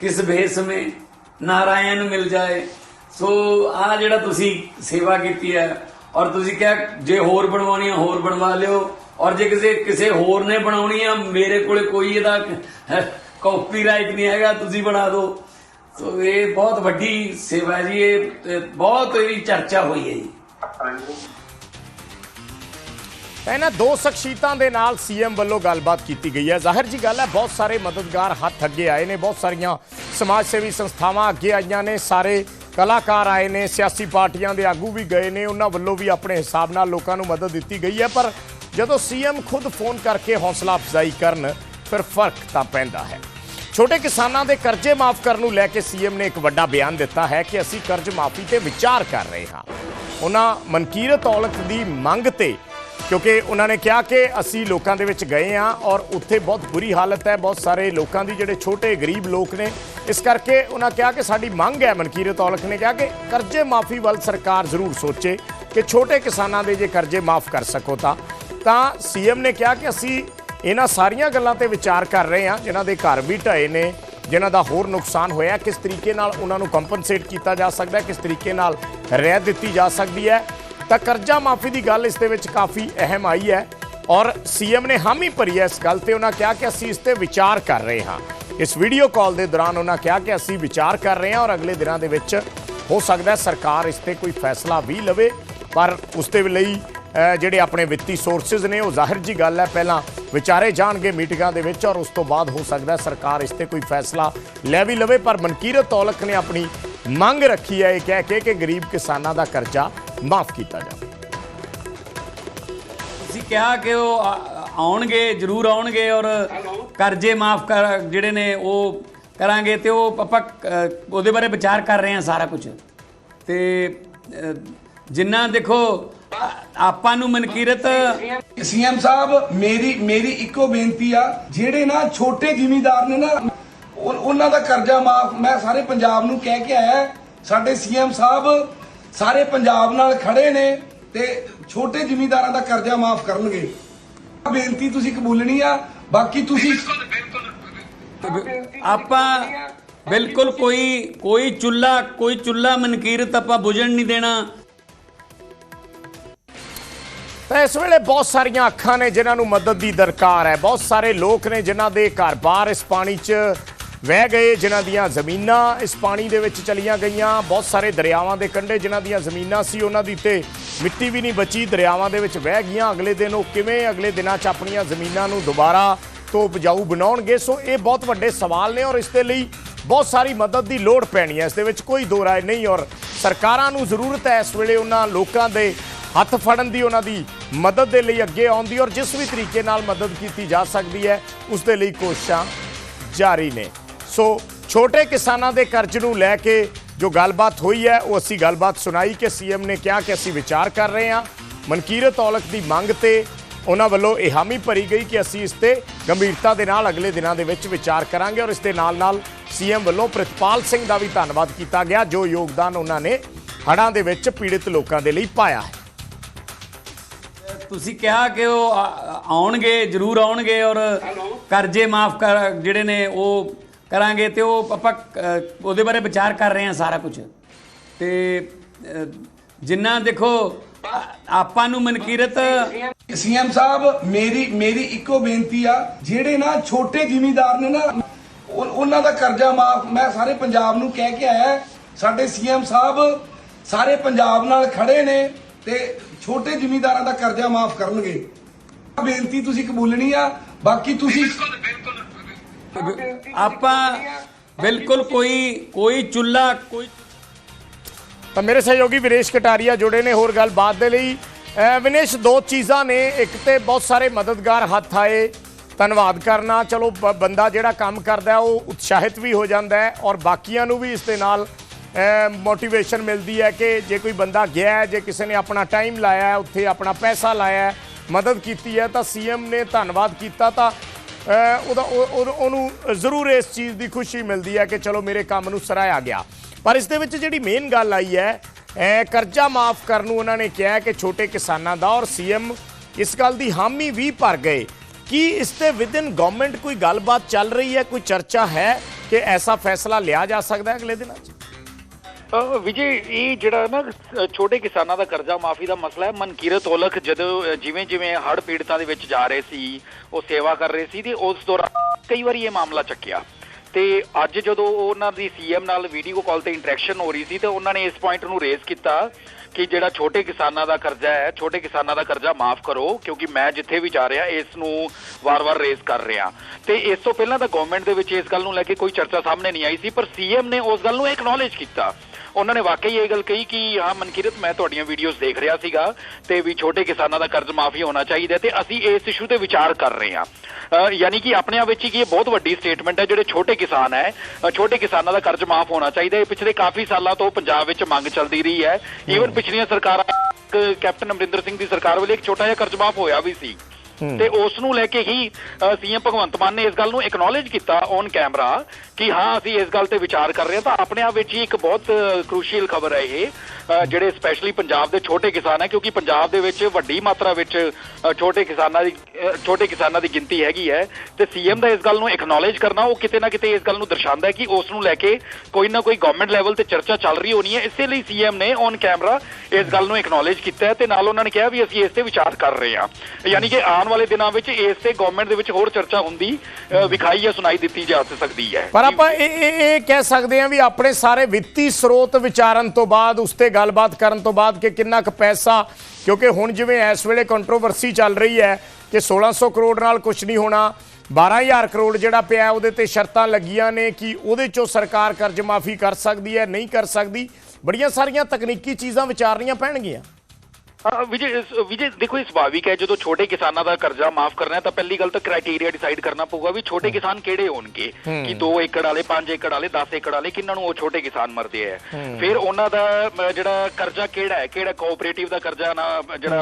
ਕਿਸ ਭੇਸ ਮੇ ਨਾਰਾਇਣ ਮਿਲ ਜਾਏ। ਸੋ ਆ ਜਿਹੜਾ ਤੁਸੀਂ ਸੇਵਾ ਕੀਤੀ ਹੈ ਔਰ ਤੁਸੀਂ ਕਿਹਾ ਜੇ ਹੋਰ ਬਣਵਾਉਣੀ ਆ ਹੋਰ ਬਣਵਾ ਲਿਓ ਔਰ ਜੇ ਕਿਸੇ ਕਿਸੇ ਹੋਰ ਨੇ ਬਣਾਉਣੀ ਆ ਮੇਰੇ ਕੋਲੇ ਕੋਈ ਇਹਦਾ ਕਾਪੀਰਾਈਟ ਨਹੀਂ ਹੈਗਾ, ਤੁਸੀਂ ਬਣਾ ਦਿਓ। ਸੋ ਇਹ ਬਹੁਤ ਵੱਡੀ ਸੇਵਾ ਜੀ, ਇਹ ਬਹੁਤ ਇਹਦੀ ਚਰਚਾ ਹੋਈ ਹੈ ਜੀ। ਇਹਨਾਂ ਦੋ ਸ਼ਖਸੀਅਤਾਂ ਦੇ ਨਾਲ ਸੀਐਮ ਵੱਲੋਂ ਗੱਲਬਾਤ ਕੀਤੀ ਗਈ ਹੈ। ਜ਼ਾਹਿਰ ਜੀ ਗੱਲ ਹੈ, ਬਹੁਤ ਸਾਰੇ ਮਦਦਗਾਰ ਹੱਥ ਅੱਗੇ ਆਏ ਨੇ, ਬਹੁਤ ਸਾਰੀਆਂ ਸਮਾਜ ਸੇਵੀ ਸੰਸਥਾਵਾਂ ਅੱਗੇ ਆਈਆਂ ਨੇ, ਸਾਰੇ ਕਲਾਕਾਰ ਆਏ ਨੇ, ਸਿਆਸੀ ਪਾਰਟੀਆਂ ਦੇ ਆਗੂ ਵੀ ਗਏ ਨੇ, ਉਹਨਾਂ ਵੱਲੋਂ ਵੀ ਆਪਣੇ ਹਿਸਾਬ ਨਾਲ ਲੋਕਾਂ ਨੂੰ ਮਦਦ ਦਿੱਤੀ ਗਈ ਹੈ। ਪਰ ਜਦੋਂ ਸੀਐਮ ਖੁਦ ਫੋਨ ਕਰਕੇ ਹੌਸਲਾ ਅਫਜ਼ਾਈ ਕਰਨ, ਫਿਰ ਫ਼ਰਕ ਤਾਂ ਪੈਂਦਾ ਹੈ। ਛੋਟੇ ਕਿਸਾਨਾਂ ਦੇ ਕਰਜ਼ੇ ਮਾਫ ਕਰਨ ਨੂੰ ਲੈ ਕੇ ਸੀਐਮ ਨੇ ਇੱਕ ਵੱਡਾ ਬਿਆਨ ਦਿੱਤਾ ਹੈ ਕਿ ਅਸੀਂ ਕਰਜ਼ ਮਾਫੀ ਤੇ ਵਿਚਾਰ ਕਰ ਰਹੇ ਹਾਂ। ਉਹਨਾਂ ਮਨਕੀਰਤ ਔਲਖ ਦੀ ਮੰਗ ਤੇ ਕਿਉਂਕਿ ਉਹਨਾਂ ਨੇ ਕਿਹਾ ਕਿ ਅਸੀਂ ਲੋਕਾਂ ਦੇ ਵਿੱਚ ਗਏ ਆ ਔਰ ਉੱਥੇ ਬਹੁਤ ਬੁਰੀ ਹਾਲਤ ਹੈ, ਬਹੁਤ ਸਾਰੇ ਲੋਕਾਂ ਦੀ ਜਿਹੜੇ ਛੋਟੇ ਗਰੀਬ ਲੋਕ ਨੇ, ਇਸ ਕਰਕੇ ਉਹਨਾਂ ਕਿਹਾ ਕਿ ਸਾਡੀ ਮੰਗ ਹੈ ਮਨਕੀਰਤ ਔਲਖ ਨੇ ਕਿਹਾ ਕਿ ਕਰਜ਼ੇ ਮਾਫੀ ਵੱਲ ਸਰਕਾਰ ਜ਼ਰੂਰ ਸੋਚੇ ਕਿ ਛੋਟੇ ਕਿਸਾਨਾਂ ਦੇ ਜੇ ਕਰਜ਼ੇ ਮਾਫ ਕਰ ਸਕੋ ਤਾਂ। ਤਾਂ ਸੀਐਮ ਨੇ ਕਿਹਾ ਕਿ ਅਸੀਂ ਇਹਨਾਂ ਸਾਰੀਆਂ ਗੱਲਾਂ ਤੇ ਵਿਚਾਰ ਕਰ ਰਹੇ ਹਾਂ, ਜਿਨ੍ਹਾਂ ਦੇ ਘਰ ਵੀ ਢਏ ਨੇ, ਜਿਨ੍ਹਾਂ ਦਾ ਹੋਰ ਨੁਕਸਾਨ ਹੋਇਆ, ਕਿਸ ਤਰੀਕੇ ਨਾਲ ਉਹਨਾਂ ਨੂੰ ਕੰਪਨਸੇਟ ਕੀਤਾ ਜਾ ਸਕਦਾ ਹੈ, ਕਿਸ ਤਰੀਕੇ ਨਾਲ ਰਹਿ ਦਿੱਤੀ ਜਾ ਸਕਦੀ ਹੈ। ਤਾਂ ਕਰਜ਼ਾ ਮਾਫੀ ਦੀ ਗੱਲ ਇਸ ਦੇ ਵਿੱਚ ਕਾਫੀ ਅਹਿਮ ਆਈ ਹੈ ਔਰ ਸੀਐਮ ਨੇ ਹਾਮੀ ਭਰੀ ਹੈ ਇਸ ਗੱਲ ਤੇ ਉਹਨਾਂ ਕਿਹਾ ਕਿ ਅਸੀਂ ਇਸ ਤੇ ਵਿਚਾਰ ਕਰ ਰਹੇ ਹਾਂ। ਇਸ ਵੀਡੀਓ ਕਾਲ ਦੇ ਦੌਰਾਨ ਉਹਨਾਂ ਕਿਹਾ ਕਿ ਅਸੀਂ ਵਿਚਾਰ ਕਰ ਰਹੇ ਹਾਂ ਔਰ ਅਗਲੇ ਦਿਨਾਂ ਦੇ ਵਿੱਚ ਹੋ ਸਕਦਾ ਹੈ ਸਰਕਾਰ ਇਸ ਤੇ ਕੋਈ ਫੈਸਲਾ ਵੀ ਲਵੇ, ਪਰ ਉਸ ਦੇ ਲਈ ਜਿਹੜੇ ਆਪਣੇ ਵਿੱਤੀ ਸੋਰਸਸ ਨੇ ਉਹ ਜ਼ਾਹਿਰ ਜੀ ਗੱਲ ਹੈ, ਪਹਿਲਾਂ ਵਿਚਾਰੇ ਜਾਣਗੇ ਮੀਟਿੰਗਾਂ ਦੇ ਵਿੱਚ ਔਰ ਉਸ ਤੋਂ ਬਾਅਦ ਹੋ ਸਕਦਾ ਸਰਕਾਰ ਇਸ ਤੇ ਕੋਈ ਫੈਸਲਾ ਲੈ ਵੀ ਲਵੇ, ਪਰ ਮਨਕੀਰਤ ਔਲਖ ਨੇ ਆਪਣੀ ਮੰਗ ਰੱਖੀ ਹੈ, ਇਹ ਕਹਿ ਕੇ ਕਿ ਗਰੀਬ ਕਿਸਾਨਾਂ ਦਾ ਕਰਜ਼ਾ ਮਾਫ ਕੀਤਾ ਜਾਵੇ ਤੁਸੀਂ ਕਿਹਾ ਕਿ ਉਹ ਆ- ਆਉਣਗੇ ਜ਼ਰੂਰ ਆਉਣਗੇ ਔਰ ਕਰਜ਼ੇ ਮਾਫ ਕਰ ਜਿਹੜੇ ਨੇ ਉਹ ਕਰਾਂਗੇ ਤੇ ਉਹ ਆਪਾਂ ਅ, ਉਹਦੇ ਬਾਰੇ ਵਿਚਾਰ ਕਰ ਰਹੇ ਹਾਂ ਸਾਰਾ ਕੁਝ। ਤੇ ਅ, ਜਿੰਨਾ ਦੇਖੋ ਆ- ਆਪਾਂ ਨੂੰ ਮਨਕੀਰਤ ਸੀਐਮ ਸਾਹਿਬ ਮੇਰੀ ਮੇਰੀ ਇੱਕੋ ਬੇਨਤੀ ਆ ਜਿਹੜੇ ਨਾ ਛੋਟੇ ਜ਼ਿਮੀਂਦਾਰ ਨੇ ਨਾ ਉਹ- ਉਹਨਾਂ ਦਾ ਕਰਜ਼ਾ ਮਾਫ ਮੈਂ ਸਾਰੇ ਪੰਜਾਬ ਨੂੰ ਕਹਿ ਕੇ ਆਇਆ ਸਾਡੇ ਸੀਐਮ ਸਾਹਿਬ ਸਾਰੇ ਪੰਜਾਬ ਨਾਲ ਖੜੇ ਨੇ ਤੇ ਛੋਟੇ ਜ਼ਿਮੀਂਦਾਰਾਂ ਦਾ ਕਰਜ਼ਾ ਮਾਫ ਕਰਨਗੇ। ਬੇਨਤੀ ਤੁਸੀਂ ਕਬੂਲਣੀ ਆ ਬਾਕੀ ਤੁਸੀਂ ਆਪਾਂ ਬਿਲਕੁਲ ਕੋਈ ਕੋਈ ਚੁੱਲਾ ਕੋਈ ਚੁੱਲਾ ਮਨਕੀਰਤ ਆਪਾਂ ਬੁਝਣ ਨਹੀਂ ਦੇਣਾ। ਤਾਂ ਇਸ ਵੇਲੇ ਬਹੁਤ ਸਾਰੀਆਂ ਅੱਖਾਂ ਨੇ ਜਿਨ੍ਹਾਂ ਨੂੰ ਮਦਦ ਦੀ ਦਰਕਾਰ ਹੈ। ਬਹੁਤ ਸਾਰੇ ਲੋਕ ਨੇ ਜਿਨ੍ਹਾਂ ਦੇ ਘਰ-ਬਾਰ ਇਸ ਪਾਣੀ 'ਚ ਵਹਿ ਗਏ ਜਿਨ੍ਹਾਂ ਦੀਆਂ ਜ਼ਮੀਨਾਂ, ਇਸ ਪਾਣੀ ਦੇ ਵਿੱਚ ਚਲੀਆਂ ਗਈਆਂ। ਬਹੁਤ ਸਾਰੇ ਦਰਿਆਵਾਂ ਦੇ ਕੰਢੇ ਜਿਨ੍ਹਾਂ ਦੀਆਂ ਜ਼ਮੀਨਾਂ ਸੀ, ਉਹਨਾਂ ਦੀ ਤੇ ਮਿੱਟੀ ਵੀ ਨਹੀਂ ਬਚੀ। ਦਰਿਆਵਾਂ ਦੇ ਵਿੱਚ ਵਹਿ ਗਈਆਂ। ਅਗਲੇ ਦਿਨ ਉਹ ਕਿਵੇਂ, ਅਗਲੇ ਦਿਨਾਂ 'ਚ ਆਪਣੀਆਂ ਜ਼ਮੀਨਾਂ ਨੂੰ ਦੁਬਾਰਾ ਤੋਂ ਉਪਜਾਊ ਬਣਾਉਣਗੇ? ਸੋ ਇਹ ਬਹੁਤ ਵੱਡੇ ਸਵਾਲ ਨੇ ਔਰ ਇਸ ਦੇ ਲਈ ਬਹੁਤ ਸਾਰੀ ਮਦਦ ਦੀ ਲੋੜ ਪੈਣੀ ਹੈ। ਇਸ ਦੇ ਵਿੱਚ ਕੋਈ ਦੋ ਰਾਏ ਨਹੀਂ ਔਰ ਸਰਕਾਰਾਂ ਨੂੰ ਜ਼ਰੂਰਤ ਹੈ ਇਸ ਵੇਲੇ ਉਹਨਾਂ ਲੋਕਾਂ ਦੇ ਹੱਥ ਫੜਨ ਦੀ, ਉਹਨਾਂ ਦੀ ਮਦਦ ਦੇ ਲਈ ਅੱਗੇ ਆਉਣ ਦੀ ਔਰ ਜਿਸ ਵੀ ਤਰੀਕੇ ਨਾਲ ਮਦਦ ਕੀਤੀ ਜਾ ਸਕਦੀ ਹੈ, ਉਸ ਦੇ ਲਈ ਕੋਸ਼ਿਸ਼ਾਂ ਜਾਰੀ ਨੇ। ਸੋ ਛੋਟੇ ਕਿਸਾਨਾਂ ਦੇ ਕਰਜ਼ ਨੂੰ ਲੈ ਕੇ ਜੋ ਗੱਲਬਾਤ ਹੋਈ ਹੈ ਉਹ ਅਸੀਂ ਗੱਲਬਾਤ ਸੁਣਾਈ ਕਿ ਸੀਐਮ ਨੇ ਕਿਹਾ ਕਿ ਅਸੀਂ ਵਿਚਾਰ ਕਰ ਰਹੇ ਹਾਂ। ਮਨਕੀਰਤ ਔਲਖ ਦੀ ਮੰਗ ਤੇ ਉਹਨਾਂ ਵੱਲੋਂ ਇਹ ਹਾਮੀ ਭਰੀ ਗਈ ਕਿ ਅਸੀਂ ਇਸ ਤੇ ਗੰਭੀਰਤਾ ਦੇ ਨਾਲ ਅਗਲੇ ਦਿਨਾਂ ਦੇ ਵਿੱਚ ਵਿਚਾਰ ਕਰਾਂਗੇ ਔਰ ਇਸ ਦੇ ਨਾਲ ਨਾਲ ਸੀਐਮ ਵੱਲੋਂ ਪ੍ਰਿਤਪਾਲ ਸਿੰਘ ਦਾ ਵੀ ਧੰਨਵਾਦ ਕੀਤਾ ਗਿਆ ਜੋ ਯੋਗਦਾਨ ਉਹਨਾਂ ਨੇ ਹੜ੍ਹਾਂ ਦੇ ਵਿੱਚ ਪੀੜਿਤ ਲੋਕਾਂ ਦੇ ਲਈ ਪਾਇਆ ਹੈ। ਤੁਸੀਂ ਕਿਹਾ ਕਿ ਉਹ ਆਉਣਗੇ ਜ਼ਰੂਰ ਆਉਣਗੇ ਔਰ ਕਰਜ਼ੇ ਮਾਫ ਕਰ ਜਿਹੜੇ ਨੇ ਉਹ ਕਰਾਂਗੇ ਤੇ ਉਹ ਆਪਾਂ ਉਹਦੇ ਬਾਰੇ ਵਿਚਾਰ ਕਰ ਰਹੇ ਹਾਂ ਸਾਰਾ ਕੁਝ ਤੇ ਜਿੰਨਾ ਦੇਖੋ ਆਪਾਂ ਨੂੰ ਮਨਕੀਰਤ ਸੀਐਮ ਸਾਹਿਬ ਮੇਰੀ ਮੇਰੀ ਇੱਕੋ ਬੇਨਤੀ ਆ ਜਿਹੜੇ ਨਾ ਛੋਟੇ ਜ਼ਿਮੀਂਦਾਰ ਨੇ ਨਾ ਉਹ- ਉਹਨਾਂ ਦਾ ਕਰਜ਼ਾ ਮਾਫ ਮੈਂ ਸਾਰੇ ਪੰਜਾਬ ਨੂੰ ਕਹਿ ਕੇ ਆਇਆ। ਸਾਡੇ ਸੀਐਮ ਸਾਹਿਬ ਸਾਰੇ ਪੰਜਾਬ ਨਾਲ ਖੜੇ ਨੇ ਤੇ ਛੋਟੇ ਜ਼ਿਮੀਂਦਾਰਾਂ ਦਾ ਕਰਜ਼ਾ ਮਾਫ ਕਰਨਗੇ। ਬੇਨਤੀ ਤੁਸੀਂ ਕਬੂਲਣੀ ਆ ਬਾਕੀ ਤੁਸੀਂ ਆਪਾਂ ਬਿਲਕੁਲ ਕੋਈ ਕੋਈ ਚੁੱਲਾ ਕੋਈ ਤਾਂ ਮੇਰੇ ਸਹਿਯੋਗੀ ਵਿਰੇਸ਼ ਕਟਾਰੀਆ ਜੁੜੇ ਨੇ ਹੋਰ ਗੱਲਬਾਤ ਦੇ ਲਈ। ਵਿਨੇਸ਼, ਦੋ ਚੀਜ਼ਾਂ ਨੇ। ਇੱਕ ਤੇ ਬਹੁਤ ਸਾਰੇ ਮਦਦਗਾਰ ਹੱਥ ਆਏ। ਧੰਨਵਾਦ ਕਰਨਾ। ਚਲੋ, ਬ- ਬੰਦਾ ਜਿਹੜਾ ਕੰਮ ਕਰਦਾ, ਉਹ ਉਤਸ਼ਾਹਿਤ ਵੀ ਹੋ ਜਾਂਦਾ ਹੈ ਔਰ ਬਾਕੀਆਂ ਨੂੰ ਵੀ ਇਸ ਦੇ ਨਾਲ ਮੋਟੀਵੇਸ਼ਨ ਮਿਲਦੀ ਹੈ ਕਿ ਜੇ ਕੋਈ ਬੰਦਾ ਗਿਆ ਜੇ ਕਿਸੇ ਨੇ ਆਪਣਾ ਟਾਈਮ ਲਾਇਆ ਉੱਥੇ ਆਪਣਾ ਪੈਸਾ ਲਾਇਆ ਮਦਦ ਕੀਤੀ ਹੈ, ਤਾਂ ਸੀਐਮ ਨੇ ਧੰਨਵਾਦ ਕੀਤਾ। ਤਾਂ ਉਹਦਾ ਉਹ- ਉਹਨੂੰ ਜ਼ਰੂਰ ਇਸ ਚੀਜ਼ ਦੀ ਖੁਸ਼ੀ ਮਿਲਦੀ ਹੈ ਕਿ ਚਲੋ ਮੇਰੇ ਕੰਮ ਨੂੰ ਸਰਾਇਆ ਗਿਆ। ਪਰ ਇਸ ਦੇ ਵਿੱਚ ਜਿਹੜੀ ਮੇਨ ਗੱਲ ਆਈ ਹੈ ਕਰਜ਼ਾ ਮਾਫ ਕਰਨ ਨੂੰ ਉਹਨਾਂ ਨੇ ਕਿਹਾ ਕਿ ਛੋਟੇ ਕਿਸਾਨਾਂ ਦਾ ਔਰ ਸੀਐਮ ਇਸ ਗੱਲ ਦੀ ਹਾਮੀ ਵੀ ਭਰ ਗਏ। ਕੀ ਇਸ ਤੇ ਵਿਦਿਨ ਗਵਰਨਮੈਂਟ ਕੋਈ ਗੱਲਬਾਤ ਚੱਲ ਰਹੀ ਹੈ, ਕੋਈ ਚਰਚਾ ਹੈ ਕਿ ਐਸਾ ਫੈਸਲਾ ਲਿਆ ਜਾ ਸਕਦਾ ਹੈ ਅਗਲੇ ਦਿਨਾਂ 'ਚ? ਵਿਜੇ, ਇਹ ਜਿਹੜਾ ਨਾ ਛੋਟੇ ਕਿਸਾਨਾਂ ਦਾ ਕਰਜ਼ਾ ਮਾਫੀ ਦਾ ਮਸਲਾ ਹੈ। ਮਨਕੀਰਤ ਔਲਖ ਜਦੋਂ ਜਿਵੇਂ ਜਿਵੇਂ ਹੜ੍ਹ ਪੀੜਤਾਂ ਦੇ ਵਿੱਚ ਜਾ ਰਹੇ ਸੀ, ਉਹ ਸੇਵਾ ਕਰ ਰਹੇ ਸੀ ਤੇ ਉਸ ਦੌਰਾਨ ਕਈ ਵਾਰੀ ਇਹ ਮਾਮਲਾ ਚੱਕਿਆ। ਤੇ ਅੱਜ ਜਦੋਂ ਉਹਨਾਂ ਦੀ ਸੀਐਮ ਨਾਲ ਵੀਡੀਓ ਕਾਲ ਤੇ ਇੰਟਰੈਕਸ਼ਨ ਹੋ ਰਹੀ ਸੀ ਤੇ ਉਹਨਾਂ ਨੇ ਇਸ ਪੁਆਇੰਟ ਨੂੰ ਰੇਜ਼ ਕੀਤਾ ਕਿ ਜਿਹੜਾ ਛੋਟੇ ਕਿਸਾਨਾਂ ਦਾ ਕਰਜ਼ਾ ਹੈ, ਛੋਟੇ ਕਿਸਾਨਾਂ ਦਾ ਕਰਜ਼ਾ ਮਾਫ ਕਰੋ, ਕਿਉਂਕਿ ਮੈਂ ਜਿੱਥੇ ਵੀ ਜਾ ਰਿਹਾ, ਇਸ ਨੂੰ ਵਾਰ-ਵਾਰ ਰੇਜ਼ ਕਰ ਰਿਹਾ। ਤੇ ਇਸ ਤੋਂ ਪਹਿਲਾਂ ਤਾਂ ਗਵਰਨਮੈਂਟ ਦੇ ਵਿੱਚ ਇਸ ਗੱਲ ਨੂੰ ਲੈ ਕੇ ਕੋਈ ਚਰਚਾ ਸਾਹਮਣੇ ਨਹੀਂ ਆਈ ਸੀ, ਪਰ ਸੀਐਮ ਨੇ ਉਸ ਗੱਲ ਨੂੰ ਐਕਨੋਲੇਜ ਕੀਤਾ। ਉਹਨਾਂ ਨੇ ਵਾਕਈ ਇਹ ਗੱਲ ਕਹੀ ਕਿ ਹਾਂ ਮਨਕੀਰਤ ਮੈਂ ਤੁਹਾਡੀਆਂ ਵੀਡੀਓਜ਼ ਦੇਖ ਰਿਹਾ ਸੀਗਾ ਤੇ ਵੀ ਛੋਟੇ ਕਿਸਾਨਾਂ ਦਾ ਕਰਜ਼ ਮਾਫੀ ਹੋਣਾ ਚਾਹੀਦਾ ਤੇ ਅਸੀਂ ਇਸ ਇਸ਼ੂ ਤੇ ਵਿਚਾਰ ਕਰ ਰਹੇ ਹਾਂ। ਯਾਨੀ ਕਿ ਆਪਣੇ ਆਪ ਵਿੱਚ ਹੀ ਕਿ ਇਹ ਬਹੁਤ ਵੱਡੀ ਸਟੇਟਮੈਂਟ ਹੈ ਜਿਹੜੇ ਛੋਟੇ ਕਿਸਾਨ ਹੈ ਛੋਟੇ ਕਿਸਾਨਾਂ ਦਾ ਕਰਜ਼ ਮਾਫ ਹੋਣਾ ਚਾਹੀਦਾ ਇਹ ਪਿਛਲੇ ਕਾਫੀ ਸਾਲਾਂ ਤੋਂ ਪੰਜਾਬ ਵਿੱਚ ਮੰਗ ਚੱਲਦੀ ਰਹੀ ਹੈ। ਈਵਨ ਪਿਛਲੀਆਂ ਸਰਕਾਰਾਂ ਕੈਪਟਨ ਅਮਰਿੰਦਰ ਸਿੰਘ ਦੀ ਸਰਕਾਰ ਵੇਲੇ ਇੱਕ ਛੋਟਾ ਜਿਹਾ ਕਰਜ਼ ਮਾਫ ਹੋਇਆ ਵੀ ਸੀ। ਤੇ ਉਸ ਨੂੰ ਲੈ ਕੇ ਹੀ ਸੀਐਮ ਭਗਵੰਤ ਮਾਨ ਨੇ ਇਸ ਗੱਲ ਨੂੰ ਐਕਨੋਲੇਜ ਕੀਤਾ ਔਨ ਕੈਮਰਾ ਕਿ ਹਾਂ, ਅਸੀਂ ਇਸ ਗੱਲ ਤੇ ਵਿਚਾਰ ਕਰ ਰਹੇ ਹਾਂ। ਤਾਂ ਆਪਣੇ ਆਪ ਵਿੱਚ ਹੀ ਇੱਕ ਬਹੁਤ ਕ੍ਰੂਸ਼ੀਅਲ ਖਬਰ ਹੈ ਇਹ ਜਿਹੜੇ ਸਪੈਸ਼ਲੀ ਪੰਜਾਬ ਦੇ ਛੋਟੇ ਕਿਸਾਨ ਹੈ, ਕਿਉਂਕਿ ਪੰਜਾਬ ਦੇ ਵਿੱਚ ਵੱਡੀ ਮਾਤਰਾ ਵਿੱਚ ਛੋਟੇ ਕਿਸਾਨਾਂ ਦੀ ਛੋਟੇ ਕਿਸਾਨਾਂ ਦੀ ਗਿਣਤੀ ਹੈਗੀ ਹੈ। ਤੇ ਸੀਐਮ ਦਾ ਇਸ ਗੱਲ ਨੂੰ ਐਕਨੋਲੇਜ ਕਰਨਾ, ਉਹ ਕਿਤੇ ਨਾ ਕਿਤੇ ਇਸ ਗੱਲ ਨੂੰ ਦਰਸਾਉਂਦਾ ਹੈ ਕਿ ਉਸ ਨੂੰ ਲੈ ਕੇ ਕੋਈ ਨਾ ਕੋਈ ਗਵਰਨਮੈਂਟ ਲੈਵਲ ਤੇ ਚਰਚਾ ਚੱਲ ਰਹੀ ਹੋਣੀ ਹੈ। ਇਸੇ ਲਈ ਸੀਐਮ ਨੇ ਔਨ ਕੈਮਰਾ ਇਸ ਗੱਲ ਨੂੰ ਐਕਨੋਲੇਜ ਕੀਤਾ ਹੈ ਤੇ ਨਾਲ ਉਹਨਾਂ ਨੇ ਕਿਹਾ ਵੀ ਅਸੀਂ ਇਸ ਤੇ ਵਿਚਾਰ ਕਰ ਰਹੇ ਹਾਂ। ਯਾਨੀ ਕਿ ਆਉਣ ਵਾਲੇ ਦਿਨਾਂ ਵਿੱਚ ਇਸ ਤੇ ਗਵਰਨਮੈਂਟ ਦੇ ਵਿੱਚ ਹੋਰ ਚਰਚਾ ਹੁੰਦੀ ਵਿਖਾਈ ਜਾਂ ਸੁਣਾਈ ਦਿੱਤੀ ਜਾ ਸਕਦੀ ਹੈ। ਪਰ ਆਪਾਂ ਇਹ ਇਹ ਕਹਿ ਸਕਦੇ ਹਾਂ ਵੀ ਆਪਣੇ ਸਾਰੇ ਵਿੱਤੀ ਸਰੋਤ ਵਿਚਾਰਨ ਤੋਂ ਬਾਅਦ ਉਸ ਤੇ ਗੱਲਬਾਤ ਕਰਨ ਤੋਂ ਬਾਅਦ ਕਿ ਕਿੰਨਾ ਕੁ ਪੈਸਾ ਕਿਉਂਕਿ ਹੁਣ ਜਿਵੇਂ ਇਸ ਵੇਲੇ ਕੰਟਰੋਵਰਸੀ ਚੱਲ ਰਹੀ ਹੈ ਕਿ 1600 ਕਰੋੜ ਨਾਲ ਕੁਝ ਨਹੀਂ ਹੋਣਾ 12000 ਕਰੋੜ ਜਿਹੜਾ ਪਿਆ ਉਹਦੇ ਤੇ ਸ਼ਰਤਾਂ ਲੱਗੀਆਂ ਨੇ ਕਿ ਉਹਦੇ ਚੋਂ ਸਰਕਾਰ ਕਰਜ਼ ਮਾਫੀ ਕਰ ਸਕਦੀ ਹੈ ਨਹੀਂ ਕਰ ਸਕਦੀ। ਬੜੀਆਂ ਸਾਰੀਆਂ ਤਕਨੀਕੀ ਚੀਜ਼ਾਂ ਵਿਚਾਰਨੀਆਂ ਪੈਣਗੀਆਂ। ਵਿਜੇ ਵਿਜੇ ਦੇਖੋ ਇਹ ਸੁਭਾਵਿਕ ਹੈ ਜਦੋਂ ਛੋਟੇ ਕਿਸਾਨਾਂ ਦਾ ਕਰਜ਼ਾ ਮਾਫ ਕਰਨਾ ਹੈ ਤਾਂ ਪਹਿਲੀ ਗੱਲ ਤਾਂ ਕ੍ਰਾਈਟੇਰੀਆ ਡਿਸਾਈਡ ਕਰਨਾ ਪਊਗਾ ਵੀ ਛੋਟੇ ਕਿਸਾਨ ਕਿਹੜੇ ਹੋਣਗੇ? ਕਿ 2 ਏਕੜ ਵਾਲੇ 5 ਏਕੜ ਵਾਲੇ 10 ਏਕੜ ਵਾਲੇ ਕਿੰਨਾਂ ਨੂੰ ਉਹ ਛੋਟੇ ਕਿਸਾਨ ਮਰਦੇ ਹੈ। ਫਿਰ ਉਹਨਾਂ ਦਾ ਜਿਹੜਾ ਕਰਜ਼ਾ ਕਿਹੜਾ ਹੈ? ਕਿਹੜਾ ਕੋਆਪਰੇਟਿਵ ਦਾ ਕਰਜ਼ਾ ਨਾ ਜਿਹੜਾ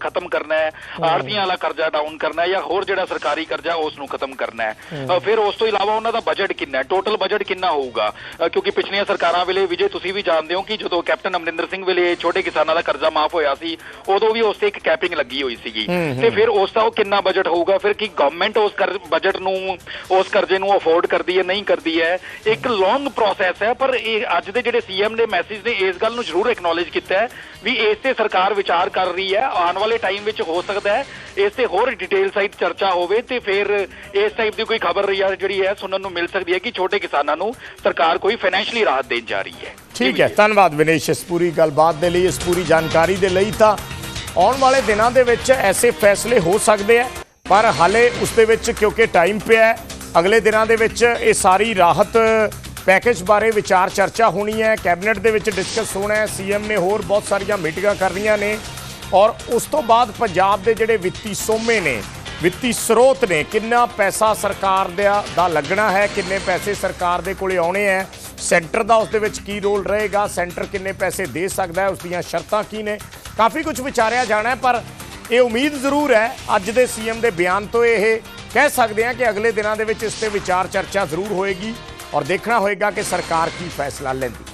ਖਤਮ ਕਰਨਾ ਹੈ ਆੜਤੀਆਂ ਵਾਲਾ ਕਰਜ਼ਾ ਡਾਊਨ ਕਰਨਾ ਹੈ ਜਾਂ ਹੋਰ ਜਿਹੜਾ ਸਰਕਾਰੀ ਕਰਜ਼ਾ ਉਸ ਨੂੰ ਖਤਮ ਕਰਨਾ ਹੈ। ਫਿਰ ਉਸ ਤੋਂ ਇਲਾਵਾ ਉਹਨਾਂ ਦਾ ਬਜਟ ਕਿੰਨਾ ਹੈ? ਟੋਟਲ ਬਜਟ ਕਿੰਨਾ ਹੋਊਗਾ? ਕਿਉਂਕਿ ਪਿਛਲੀਆਂ ਸਰਕਾਰਾਂ ਵੇਲੇ ਵਿਜੇ ਤੁਸੀਂ ਵੀ ਜਾਣਦੇ ਹੋ ਕਿ ਜਦੋਂ ਕੈਪਟਨ ਅਮਰਿੰਦਰ ਸਿੰਘ ਵੇਲੇ ਛੋਟੇ ਕਿਸਾਨਾਂ ਦਾ ਕਰਜ਼ਾ ਮਾਫ ਹੋਇਆ ਸੀ ਉਦੋਂ ਵੀ ਉਸ ਤੇ ਇੱਕ ਕੈਪਿੰਗ ਲੱਗੀ ਹੋਈ ਸੀਗੀ। ਤੇ ਫਿਰ ਉਸ ਦਾ ਉਹ ਕਿੰਨਾ ਬਜਟ ਹੋਊਗਾ? ਫਿਰ ਕੀ ਗਵਰਨਮੈਂਟ ਉਸ ਕਰ ਬਜਟ ਨੂੰ ਉਸ ਕਰਜ਼ੇ ਨੂੰ ਅਫੋਰਡ ਕਰਦੀ ਹੈ ਨਹੀਂ ਕਰਦੀ ਹੈ? ਇੱਕ ਲੌਂਗ ਪ੍ਰੋਸੈਸ ਹੈ ਪਰ ਇਹ ਅੱਜ ਦੇ ਜਿਹੜੇ ਸੀਐਮ ਦੇ ਮੈਸੇਜ ਨੇ ਇਸ ਗੱਲ ਨੂੰ ਜ਼ਰੂਰ ਐਕਨੋਲੇਜ ਕੀਤਾ ਹੈ ਵੀ ਇਸ ਤੇ ਸਰਕਾਰ ਵਿਚਾਰ ਕਰ ਰਹੀ ਹੈ। ਆਉਣ ਵਾਲੇ ਟਾਈਮ ਵਿੱਚ ਹੋ ਸਕਦਾ ਹੈ ਇਸ ਤੇ ਹੋਰ ਡਿਟੇਲ ਸਾਈਡ ਚਰਚਾ ਹੋਵੇ ਤੇ ਫਿਰ ਇਸ ਟਾਈਪ ਦੀ ਕੋਈ ਖਬਰ ਜਿਹੜੀ ਹੈ ਸੁਣਨ ਨੂੰ ਮਿਲ ਸਕਦੀ ਹੈ ਕਿ ਛੋਟੇ ਕਿਸਾਨਾਂ ਨੂੰ ਸਰਕਾਰ ਕੋਈ ਫਾਈਨੈਂਸ਼ੀਅਲੀ ਰਾਹਤ ਦੇਣ ਜਾ ਰਹੀ ਹੈ। ਠੀਕ ਹੈ, ਧੰਨਵਾਦ ਵਿਨੇਸ਼, ਇਸ ਪੂਰੀ ਗੱਲਬਾਤ ਦੇ ਲਈ, ਇਸ ਪੂਰੀ ਜਾਣਕਾਰੀ ਦੇ ਲਈ ਤਾਂ ਆਉਣ ਵਾਲੇ ਦਿਨਾਂ ਦੇ ਵਿੱਚ ਐਸੇ ਫੈਸਲੇ ਹੋ ਸਕਦੇ ਆ, ਪਰ ਹਾਲੇ ਉਸ ਦੇ ਵਿੱਚ ਕਿਉਂਕਿ ਟਾਈਮ ਪਿਆ ਅਗਲੇ ਦਿਨਾਂ ਦੇ ਵਿੱਚ ਇਹ ਸਾਰੀ ਰਾਹਤ ਪੈਕੇਜ ਬਾਰੇ ਵਿਚਾਰ ਚਰਚਾ ਹੋਣੀ ਹੈ, ਕੈਬਨਿਟ ਦੇ ਵਿੱਚ ਡਿਸਕਸ ਹੋਣਾ ਹੈ, ਸੀਐਮ ਨੇ ਹੋਰ ਬਹੁਤ ਸਾਰੀਆਂ ਮੀਟਿੰਗਾਂ ਕਰਨੀਆਂ ਨੇ ਔਰ ਉਸ ਤੋਂ ਬਾਅਦ ਪੰਜਾਬ ਦੇ ਜਿਹੜੇ ਵਿੱਤੀ ਸੋਮੇ ਨੇ, ਵਿੱਤੀ ਸਰੋਤ ਨੇ ਕਿੰਨਾ ਪੈਸਾ ਸਰਕਾਰ ਦਾ ਦਾ ਲੱਗਣਾ ਹੈ, ਕਿੰਨੇ ਪੈਸੇ ਸਰਕਾਰ ਦੇ ਕੋਲੇ ਆਉਣੇ ਹੈ ਸੈਂਟਰ ਦਾ ਉਸ ਦੇ ਵਿੱਚ ਕੀ ਰੋਲ ਰਹੇਗਾ, ਸੈਂਟਰ ਕਿੰਨੇ ਪੈਸੇ ਦੇ ਸਕਦਾ ਹੈ, ਉਸ ਦੀਆਂ ਸ਼ਰਤਾਂ ਕੀ ਨੇ? ਕਾਫੀ ਕੁਝ ਵਿਚਾਰਿਆ ਜਾਣਾ ਪਰ ਇਹ ਉਮੀਦ ਜ਼ਰੂਰ ਹੈ, ਅੱਜ ਦੇ ਸੀਐਮ ਦੇ ਬਿਆਨ ਤੋਂ ਇਹ ਕਹਿ ਸਕਦੇ ਹਾਂ ਕਿ ਅਗਲੇ ਦਿਨਾਂ ਦੇ ਵਿੱਚ ਇਸ ਤੇ ਵਿਚਾਰ ਚਰਚਾ ਜ਼ਰੂਰ ਹੋਏਗੀ ਔਰ ਦੇਖਣਾ ਹੋਏਗਾ ਕਿ ਸਰਕਾਰ ਕੀ ਫੈਸਲਾ ਲੈਂਦੀ।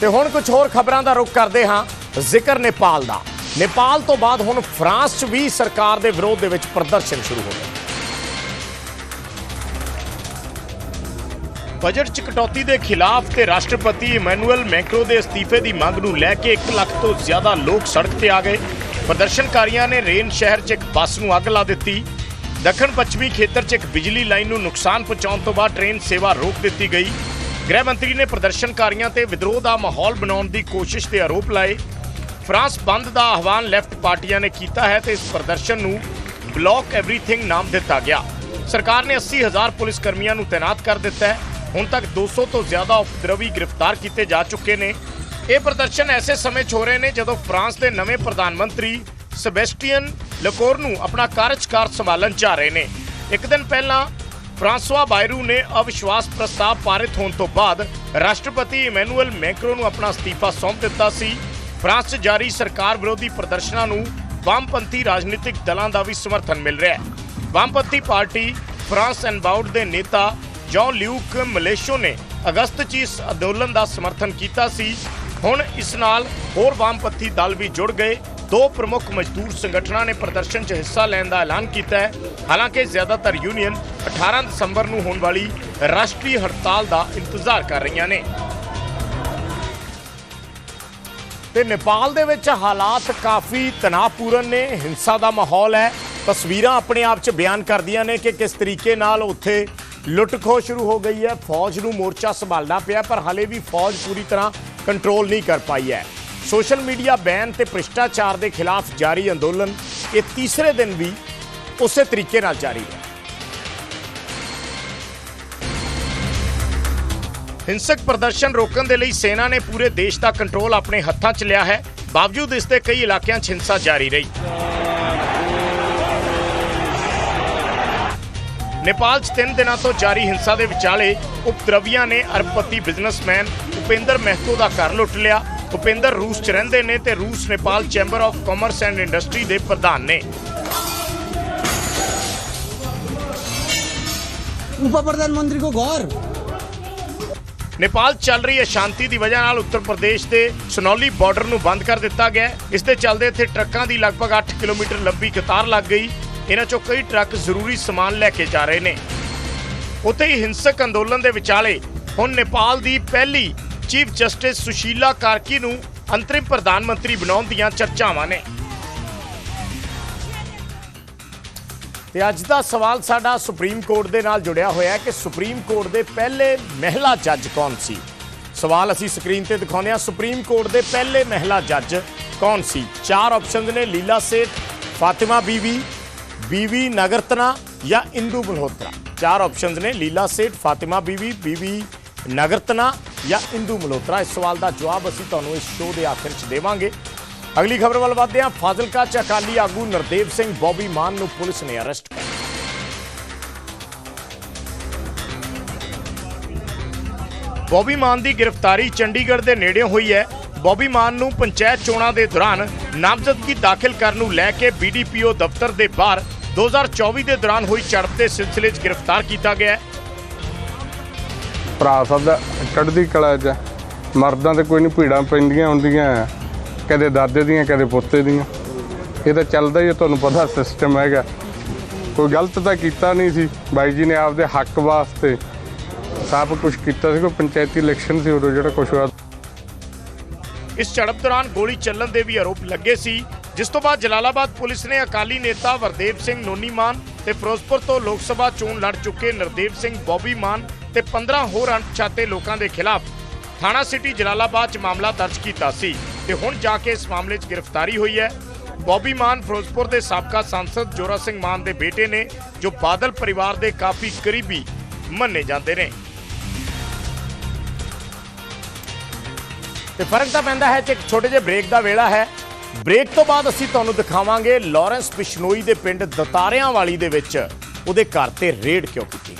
ਤੇ ਹੁਣ ਕੁਝ ਹੋਰ ਖਬਰਾਂ ਦਾ ਰੁਖ ਕਰਦੇ ਹਾਂ, ਜ਼ਿਕਰ ਨੇਪਾਲ ਦਾ। ਨੇਪਾਲ ਤੋਂ ਬਾਅਦ ਹੁਣ ਫਰਾਂਸ 'ਚ ਵੀ ਸਰਕਾਰ ਦੇ ਵਿਰੋਧ ਦੇ ਵਿੱਚ ਪ੍ਰਦਰਸ਼ਨ ਸ਼ੁਰੂ ਹੋ ਗਏ। ਬਜਟ 'ਚ ਕਟੌਤੀ ਦੇ ਖਿਲਾਫ ਤੇ ਰਾਸ਼ਟਰਪਤੀ ਇਮੈਨੂਅਲ ਮੈਕਰੋ ਦੇ ਅਸਤੀਫੇ ਦੀ ਮੰਗ ਨੂੰ ਲੈ ਕੇ 1 ਲੱਖ ਤੋਂ ਜ਼ਿਆਦਾ ਲੋਕ ਸੜਕ ਤੇ ਆ ਗਏ। ਪ੍ਰਦਰਸ਼ਨਕਾਰੀਆਂ ਨੇ ਰੇਨ ਸ਼ਹਿਰ 'ਚ ਇੱਕ ਬੱਸ ਨੂੰ ਅੱਗ ਲਾ ਦਿੱਤੀ। ਦੱਖਣ ਪੱਛਮੀ ਖੇਤਰ 'ਚ ਇੱਕ ਬਿਜਲੀ ਲਾਈਨ ਨੂੰ ਨੁਕਸਾਨ ਪਹੁੰਚਾਉਣ ਤੋਂ ਬਾਅਦ ਟ੍ਰੇਨ ਸੇਵਾ ਰੋਕ ਦਿੱਤੀ ਗਈ। ਗ੍ਰਹਿ ਮੰਤਰੀ ਨੇ ਪ੍ਰਦਰਸ਼ਨਕਾਰੀਆਂ ਤੇ ਵਿਦਰੋਹ ਦਾ ਮਾਹੌਲ ਬਣਾਉਣ ਦੀ ਕੋਸ਼ਿਸ਼ ਤੇ ਆਰੋਪ ਲਾਏ। ਫਰਾਂਸ ਬੰਦ ਦਾ ਆਹਵਾਨ ਲੈਫਟ ਪਾਰਟੀਆਂ ਨੇ ਕੀਤਾ ਹੈ ਤੇ ਇਸ ਪ੍ਰਦਰਸ਼ਨ ਨੂੰ ਬਲੌਕ ਐਵਰੀਥਿੰਗ ਨਾਮ ਦਿੱਤਾ ਗਿਆ। ਸਰਕਾਰ ਨੇ 80000 ਪੁਲਿਸ ਕਰਮੀਆਂ ਨੂੰ ਤਾਇਨਾਤ ਕਰ ਦਿੱਤਾ ਹੈ। ਹੁਣ ਤੱਕ 200 ਤੋਂ ਜ਼ਿਆਦਾ ਉਪਦਰਵੀ ਗ੍ਰਿਫਤਾਰ ਕੀਤੇ ਜਾ ਚੁੱਕੇ ਨੇ। ਇਹ ਪ੍ਰਦਰਸ਼ਨ ਐਸੇ ਸਮੇਂ 'ਚ ਹੋ ਰਹੇ ਨੇ ਜਦੋਂ ਫਰਾਂਸ ਦੇ ਨਵੇਂ ਪ੍ਰਧਾਨ ਮੰਤਰੀ ਸੈਬੈਸਟੀਅਨ ਲਕੋਰ ਨੂੰ ਆਪਣਾ ਕਾਰਜਕਾਰ ਸੰਭਾਲਣ ਜਾ ਰਹੇ ਨੇ। ਇੱਕ ਦਿਨ ਪਹਿਲਾਂ ਫਰਾਂਸਵਾ ਬਾਇਰੂ ਨੇ ਅਵਿਸ਼ਵਾਸ ਪ੍ਰਸਤਾਵ ਪਾਰਿਤ ਹੋਣ ਤੋਂ ਬਾਅਦ ਰਾਸ਼ਟਰਪਤੀ ਇਮੈਨੂਅਲ ਮੈਕਰੋ ਨੂੰ ਆਪਣਾ ਅਸਤੀਫਾ ਸੌਂਪ ਦਿੱਤਾ ਸੀ। ਫਰਾਂਸ 'ਚ ਜਾਰੀ ਸਰਕਾਰ ਵਿਰੋਧੀ ਪ੍ਰਦਰਸ਼ਨਾਂ ਨੂੰ ਵਾਮਪੰਥੀ ਰਾਜਨੀਤਿਕ ਦਲਾਂ ਦਾ ਵੀ ਸਮਰਥਨ ਮਿਲ ਰਿਹਾ ਹੈ। ਵਾਮਪੰਥੀ ਪਾਰਟੀ ਫਰਾਂਸ ਐਨਬਾਊਡ ਦੇ ਨੇਤਾ ਜੌਨ ਲਿਊਕ ਮਲੇਸ਼ੋ ਨੇ ਅਗਸਤ 'ਚ ਇਸ ਅੰਦੋਲਨ ਦਾ ਸਮਰਥਨ ਕੀਤਾ ਸੀ। ਹੁਣ ਇਸ ਨਾਲ ਹੋਰ ਵਾਮਪੰਥੀ ਦਲ ਵੀ ਜੁੜ ਗਏ। ਦੋ ਪ੍ਰਮੁੱਖ ਮਜ਼ਦੂਰ ਸੰਗਠਨਾਂ ਨੇ ਪ੍ਰਦਰਸ਼ਨ 'ਚ ਹਿੱਸਾ ਲੈਣ ਦਾ ਐਲਾਨ ਕੀਤਾ ਹੈ। ਹਾਲਾਂਕਿ ਜ਼ਿਆਦਾਤਰ ਯੂਨੀਅਨ 18 ਦਸੰਬਰ ਨੂੰ ਹੋਣ ਵਾਲੀ ਰਾਸ਼ਟਰੀ ਹੜਤਾਲ ਦਾ ਇੰਤਜ਼ਾਰ ਕਰ ਰਹੀਆਂ ਨੇ। ਤੇ ਨੇਪਾਲ ਦੇ ਵਿੱਚ ਹਾਲਾਤ ਕਾਫੀ ਤਣਾਅਪੂਰਨ ਨੇ, ਹਿੰਸਾ ਦਾ ਮਾਹੌਲ ਹੈ। ਤਸਵੀਰਾਂ ਆਪਣੇ ਆਪ 'ਚ ਬਿਆਨ ਕਰਦੀਆਂ ਨੇ ਕਿ ਕਿਸ ਤਰੀਕੇ ਨਾਲ ਉੱਥੇ ਲੁੱਟ-ਖੋਹ ਸ਼ੁਰੂ ਹੋ ਗਈ ਹੈ। ਫੌਜ ਨੂੰ ਮੋਰਚਾ ਸੰਭਾਲਣਾ ਪਿਆ, ਪਰ ਹਾਲੇ ਵੀ ਫੌਜ ਪੂਰੀ ਤਰ੍ਹਾਂ ਕੰਟਰੋਲ ਨਹੀਂ ਕਰ ਪਾਈ ਹੈ। ਸੋਸ਼ਲ ਮੀਡੀਆ ਬੈਨ ਤੇ ਭ੍ਰਿਸ਼ਟਾਚਾਰ ਦੇ ਖਿਲਾਫ ਜਾਰੀ ਅੰਦੋਲਨ ਇਹ ਤੀਸਰੇ ਦਿਨ ਵੀ ਉਸੇ ਤਰੀਕੇ ਨਾਲ ਜਾਰੀ ਹੈ। ਹਿੰਸਕ ਪ੍ਰਦਰਸ਼ਨ ਰੋਕਣ ਦੇ ਲਈ ਸੈਨਾ ਨੇ ਪੂਰੇ ਦੇਸ਼ ਦਾ ਕੰਟਰੋਲ ਆਪਣੇ ਹੱਥਾਂ 'ਚ ਲਿਆ ਹੈ। ਬਾਵਜੂਦ ਇਸ ਦੇ ਕਈ ਇਲਾਕਿਆਂ 'ਚ ਹਿੰਸਾ ਜਾਰੀ ਰਹੀ। ਨੇਪਾਲ 'ਚ 3 ਦਿਨਾਂ ਤੋਂ ਜਾਰੀ ਹਿੰਸਾ ਦੇ ਵਿਚਾਲੇ ਉਪਦਰਵੀਆਂ ਨੇ ਅਰਬਪਤੀ ਬਿਜ਼ਨਸਮੈਨ ਉਪਿੰਦਰ ਮਹਿਤੋ ਦਾ ਘਰ ਲੁੱਟ ਲਿਆ। ਉਪੇਂਦਰ ਰੂਸ 'ਚ ਰਹਿੰਦੇ ਨੇ ਤੇ ਰੂਸ, Nepal chamber of commerce and industry ਦੇ ਪ੍ਰਧਾਨ ਨੇ। ਉਪ ਪ੍ਰਧਾਨਮੰਤਰੀ ਕੋ ਘਰ ਨੇਪਾਲ ਚੱਲ ਰਹੀ ਅਸ਼ਾਂਤੀ ਦੀ ਵਜ੍ਹਾ ਨਾਲ ਉੱਤਰ ਪ੍ਰਦੇਸ਼ ਦੇ ਸਨੌਲੀ ਬਾਰਡਰ ਨੂੰ ਬੰਦ ਕਰ ਦਿੱਤਾ ਗਿਆ ਇਸ ਦੇ ਚੱਲਦੇ ਇੱਥੇ ਟਰੱਕਾਂ ਦੀ ਲਗਭਗ 8 ਕਿਲੋਮੀਟਰ ਲੰਬੀ ਕਤਾਰ ਲੱਗ ਗਈ। ਇਹਨਾਂ 'ਚੋਂ ਕਈ ਟਰੱਕ ਜ਼ਰੂਰੀ ਸਮਾਨ ਲੈ ਕੇ ਜਾ ਰਹੇ ਨੇ। ਉੱਥੇ ਹੀ ਹਿੰਸਕ ਅੰਦੋਲਨ ਦੇ ਵਿਚਾਲੇ ਹੁਣ ਨੇਪਾਲ ਦੀ ਪਹਿਲੀ ਚੀਫ ਜਸਟਿਸ ਸੁਸ਼ੀਲਾ ਕਾਰਕੀ ਨੂੰ ਅੰਤਰਿਮ ਪ੍ਰਧਾਨ ਮੰਤਰੀ ਬਣਾਉਣ ਦੀਆਂ ਚਰਚਾਵਾਂ ਨੇ। ਤੇ ਅੱਜ ਦਾ ਸਵਾਲ ਸਾਡਾ ਸੁਪਰੀਮ ਕੋਰਟ ਦੇ ਨਾਲ ਜੁੜਿਆ ਹੋਇਆ ਹੈ ਕਿ ਸੁਪਰੀਮ ਕੋਰਟ ਦੇ ਪਹਿਲੇ ਮਹਿਲਾ ਜੱਜ ਕੌਣ ਸੀ? ਸਵਾਲ ਅਸੀਂ ਸਕਰੀਨ ਤੇ ਦਿਖਾਉਂਦੇ ਹਾਂ। ਸੁਪਰੀਮ ਕੋਰਟ ਦੇ ਪਹਿਲੇ ਮਹਿਲਾ ਜੱਜ ਕੌਣ ਸੀ? ਚਾਰ ਆਪਸ਼ਨਸ ਨੇ, ਲੀਲਾ ਸੇਠ, ਫਾਤਿਮਾ ਬੀਵੀ ਬੀਵੀ ਨਗਰਤਨਾ ਜਾਂ ਇੰਦੂ ਮਲਹੋਤਰਾ। ਚਾਰ ਆਪਸ਼ਨਸ ਨੇ, ਲੀਲਾ ਸੇਠ, ਫਾਤਿਮਾ ਬੀਵੀ ਬੀਵੀ ਨਗਰਤਨਾ ਜਾਂ ਇੰਦੂ ਮਲਹੋਤਰਾ। ਇਸ ਸਵਾਲ ਦਾ ਜਵਾਬ ਅਸੀਂ ਤੁਹਾਨੂੰ ਇਸ ਸ਼ੋਅ ਦੇ ਆਖਿਰ 'ਚ ਦੇਵਾਂਗੇ। ਅਗਲੀ ਖਬਰ ਵੱਲ ਵਧਦੇ ਹਾਂ। ਫਾਜ਼ਿਲਕਾ 'ਚ ਅਕਾਲੀ ਆਗੂ ਨਰਦੇਵ ਸਿੰਘ ਬੌਬੀ ਮਾਨ ਨੂੰ ਪੁਲਿਸ ਨੇ ਅਰੈਸਟ ਕਰ ਬੌਬੀ ਮਾਨ ਦੀ ਗ੍ਰਿਫਤਾਰੀ ਚੰਡੀਗੜ੍ਹ ਦੇ ਨੇੜੇ ਹੋਈ ਹੈ। ਬੌਬੀ ਮਾਨ ਨੂੰ ਪੰਚਾਇਤ ਚੋਣਾਂ ਦੇ ਦੌਰਾਨ ਨਾਮਜ਼ਦਗੀ ਦਾਖਲ ਕਰਨ ਨੂੰ ਲੈ ਕੇ ਬੀਡੀਪੀਓ ਦਫ਼ਤਰ ਦੇ ਬਾਹਰ 2024 ਦੇ ਦੌਰਾਨ ਹੋਈ ਝੜਪ ਦੇ ਸਿਲਸਿਲੇ 'ਚ ਗ੍ਰਿਫਤਾਰ ਕੀਤਾ ਗਿਆ ਹੈ। ਭਰਾ ਸਾਹਿਬ ਦਾ ਚੜ੍ਹਦੀ ਕਲਾ 'ਚ ਮਰਦਾਂ ਤੇ ਕੋਈ ਨਹੀਂ ਭੀੜਾਂ ਪੈਂਦੀਆਂ ਹੁੰਦੀਆਂ ਕਦੇ ਦਾਦੇ ਦੀਆਂ, ਕਦੇ ਪੋਤੇ ਦੀਆਂ। ਇਹ ਤਾਂ ਚੱਲਦਾ ਹੀ ਤੁਹਾਨੂੰ ਪਤਾ ਸਿਸਟਮ ਹੈਗਾ। ਕੋਈ ਗਲਤ ਤਾਂ ਕੀਤਾ ਨਹੀਂ ਸੀ। ਬਾਈ ਜੀ ਨੇ ਆਪਦੇ ਹੱਕ ਵਾਸਤੇ ਸਭ ਕੁਝ ਕੀਤਾ ਸੀ, ਕੋਈ ਪੰਚਾਇਤੀ ਇਲੈਕਸ਼ਨ ਸੀ ਉਦੋਂ ਜਿਹੜਾ ਕੁਝ ਹੋਇਆ। ਇਸ ਝੜਪ ਦੌਰਾਨ ਗੋਲੀ ਚੱਲਣ ਦੇ ਵੀ ਆਰੋਪ ਲੱਗੇ ਸੀ। ਜਿਸ ਤੋਂ ਬਾਅਦ ਜਲਾਲਾਬਾਦ ਪੁਲਿਸ ਨੇ ਅਕਾਲੀ ਨੇਤਾ ਵਰਦੇਵ ਸਿੰਘ ਨੋਨੀ ਮਾਨ ਤੇ ਫਿਰੋਜ਼ਪੁਰ ਤੋਂ ਲੋਕ ਸਭਾ ਚੋਣ ਲੜ ਚੁੱਕੇ ਨਰਦੇਵ ਸਿੰਘ ਬੌਬੀ ਮਾਨ ਤੇ 15 ਹੋਰ ਅਣਛਾਤੇ ਲੋਕਾਂ ਦੇ ਖਿਲਾਫ ਥਾਣਾ ਸਿਟੀ ਜਲਾਲਾਬਾਦ 'ਚ ਮਾਮਲਾ ਦਰਜ ਕੀਤਾ ਸੀ। ਤੇ ਹੁਣ ਜਾ ਕੇ ਇਸ ਮਾਮਲੇ 'ਚ ਗ੍ਰਿਫਤਾਰੀ ਹੋਈ ਹੈ। ਬੌਬੀ ਮਾਨ ਫਿਰੋਜ਼ਪੁਰ ਦੇ ਸਾਬਕਾ ਸੰਸਦ ਜੋਰਾ ਸਿੰਘ ਮਾਨ ਦੇ ਬੇਟੇ ਨੇ, ਜੋ ਬਾਦਲ ਪਰਿਵਾਰ ਦੇ ਕਾਫੀ ਕਰੀਬੀ ਮੰਨੇ ਜਾਂਦੇ ਨੇ। ਤੇ ਫ਼ਰਕ ਤਾਂ ਪੈਂਦਾ ਹੈ ਕਿ ਇੱਕ ਛੋਟੇ ਜਿਹੇ ਬ੍ਰੇਕ ਦਾ ਵੇਲਾ ਹੈ। ਬ੍ਰੇਕ ਤੋਂ ਬਾਅਦ ਅਸੀਂ ਤੁਹਾਨੂੰ ਦਿਖਾਵਾਂਗੇ ਲਾਰੈਂਸ ਬਿਸ਼ਨੋਈ ਦੇ ਪਿੰਡ ਦਤਾਰਿਆਂ ਵਾਲੀ ਦੇ ਵਿੱਚ। ਉਹਦੇ ਘਰ ਤੇ ਰੇਡ ਕਿਉਂ ਕੀਤੀ?